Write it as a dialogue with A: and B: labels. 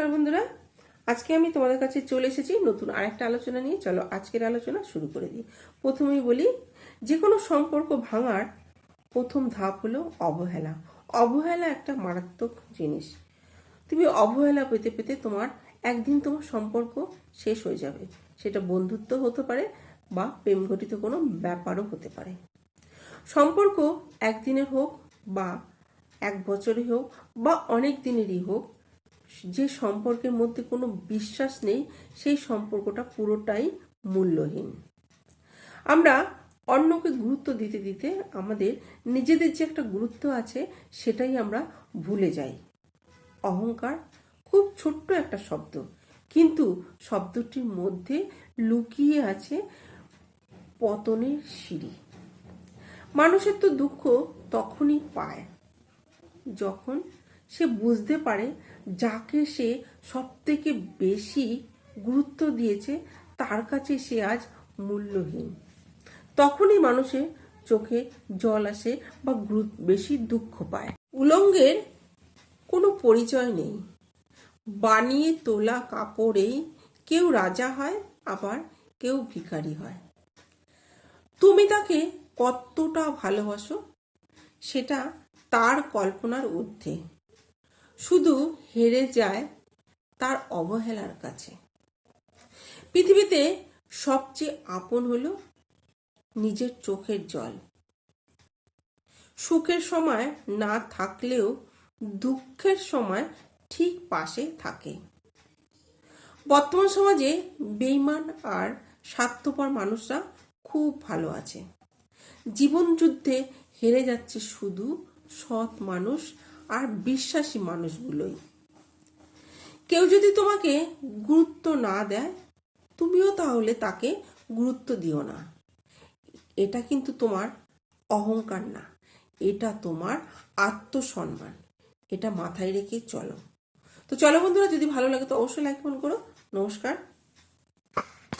A: নমস্কার বন্ধুরা। আজকে আমি তোমাদের কাছে চলে এসেছি নতুন আরেকটা আলোচনা নিয়ে। চলো আজকের আলোচনা শুরু করে দিই। প্রথমেই বলি যে কোনো সম্পর্ক ভাঙার প্রথম ধাপ হলো অবহেলা। অবহেলা একটা মারাত্মক জিনিস। তুমি অবহেলা পেতে পেতে তোমার একদিন তোমার সম্পর্ক শেষ হয়ে যাবে। সেটা বন্ধুত্ব হতে পারে বা প্রেম ঘটিত কোনো ব্যাপারও হতে পারে। সম্পর্ক একদিনের হোক বা এক বছরই হোক বা অনেক দিনেরই হোক যে সম্পর্কের মধ্যে কোনো বিশ্বাস নেই, সেই সম্পর্কটা পুরোটাই মূল্যহীন। আমরা অন্যকে গুরুত্ব দিতে দিতে আমাদের নিজেদের যে একটা গুরুত্ব আছে, সেটাই আমরা ভুলে যাই। অহংকার খুব ছোট্ট একটা শব্দ। কিন্তু শব্দটির মধ্যে লুকিয়ে আছে পতনের সিঁড়ি। মানুষের তো দুঃখ তখনই পায় যখন সে বুঝতে পারে যাকে সে সবথেকে বেশি গুরুত্ব দিয়েছে, তার কাছে সে আজ মূল্যহীন। তখনই মানুষের চোখে জল আসে বা বেশি দুঃখ পায়। উলঙ্গের কোনো পরিচয় নেই। বানিয়ে তোলা কাপড়েই কেউ রাজা হয়, আবার কেউ ভিখারি হয়। তুমি তাকে কতটা ভালোবাসো, সেটা তার কল্পনার ঊর্ধ্বে। শুধু হেরে যায় তার অবহেলার কাছে। পৃথিবীতে সবচেয়ে আপন হল নিজের চোখের জল। সুখের সময় না থাকলেও দুঃখের সময় ঠিক পাশে থাকে। বর্তমান সমাজে বেইমান আর স্বার্থপর মানুষরা খুব ভালো আছে। জীবন যুদ্ধে হেরে যাচ্ছে শুধু সৎ মানুষ আর বিশ্বাসী মানুষগুলোই। কেউ যদি তোমাকে গুরুত্ব না দেয়, তুমিও তাহলে তাকে গুরুত্ব দিও না। এটা কিন্তু তোমার অহংকার না। এটা তোমার আত্মসম্মান। এটা মাথায় রেখে চলো। তো চলো বন্ধুরা, যদি ভালো লাগে তো অবশ্যই লাইক কমেন্ট করো। নমস্কার।